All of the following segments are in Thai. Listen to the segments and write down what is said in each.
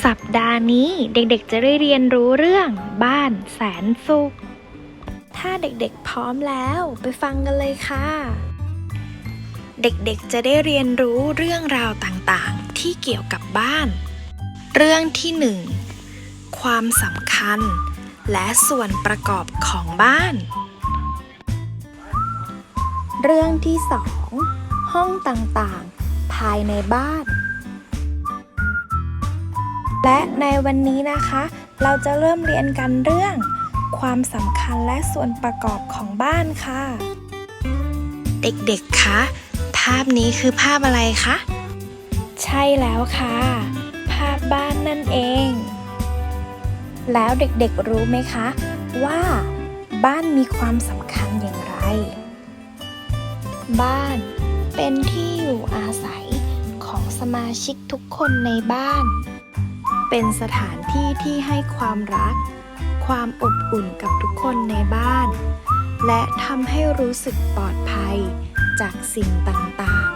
สัปดาห์นี้เด็กๆ จะได้เรียนรู้เรื่องบ้านแสนสุข ถ้าเด็กๆพร้อมแล้วไปฟังกันเลยค่ะ เด็กๆจะได้เรียนรู้เรื่องราวต่างๆ ที่เกี่ยวกับบ้าน เรื่องที่หนึ่งความสำคัญ และส่วนประกอบของบ้าน เรื่องที่สองห้องต่างๆ ภายในบ้าน และในวันนี้นะคะ เราจะเริ่มเรียนกันเรื่อง ความสำคัญและส่วนประกอบของบ้านค่ะ เด็กๆคะภาพนี้คือภาพอะไรคะ ใช่แล้วค่ะ ภาพบ้านนั่นเอง แล้วเด็กๆรู้ไหมคะ ว่า บ้านมีความสำคัญอย่างไร บ้านเป็นที่อยู่อาศัยของสมาชิกทุกคนในบ้าน เป็นสถานที่ที่ให้ความรัก ความอบอุ่นกับทุกคนในบ้าน และทำให้รู้สึกปลอดภัยจากสิ่งต่าง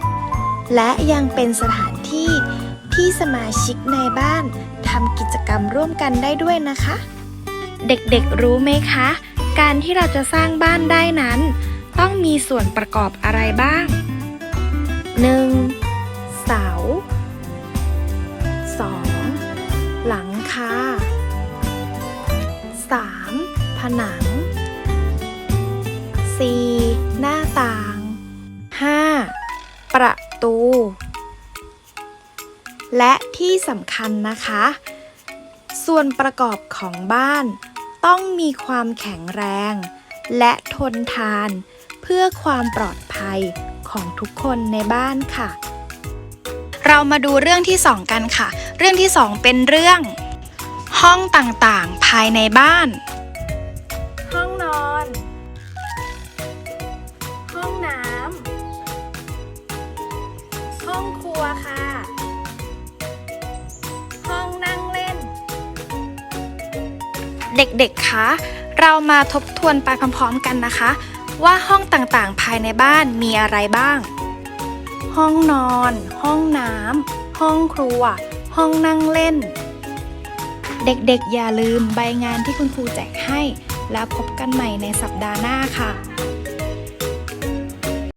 ๆ และยังเป็นสถานที่ที่สมาชิกในบ้านทำกิจกรรมร่วมกันได้ด้วยนะคะ เด็กๆรู้ไหมคะ การที่เราจะสร้างบ้านได้นั้น ต้องมีส่วนประกอบอะไรบ้าง 1. เสา 2. หลังคา 3. ผนัง 4. หน้าต่าง 5. ประตู และที่สำคัญนะคะ ส่วนประกอบของบ้าน ต้องมีความแข็งแรง และทนทาน เพื่อความปลอดภัยของทุกคนในบ้านค่ะ เรามาดูเรื่องที่ 2 กันค่ะ เรื่องที่ 2 เป็นเรื่อง ห้องต่างๆ ภายในบ้าน ห้องนอน ห้องน้ำห้องครัวค่ะ ห้องนั่งเล่น เด็กๆคะเรามาทบทวนไปพร้อมๆกันนะคะ ว่าห้องต่างๆ ภายในบ้านมีอะไรบ้าง ห้องนอน ห้องน้ำ ห้องครัว ห้องนั่งเล่น เด็กๆ อย่าลืมใบงานที่คุณครูแจกให้ แล้วพบกันใหม่ในสัปดาห์หน้าค่ะ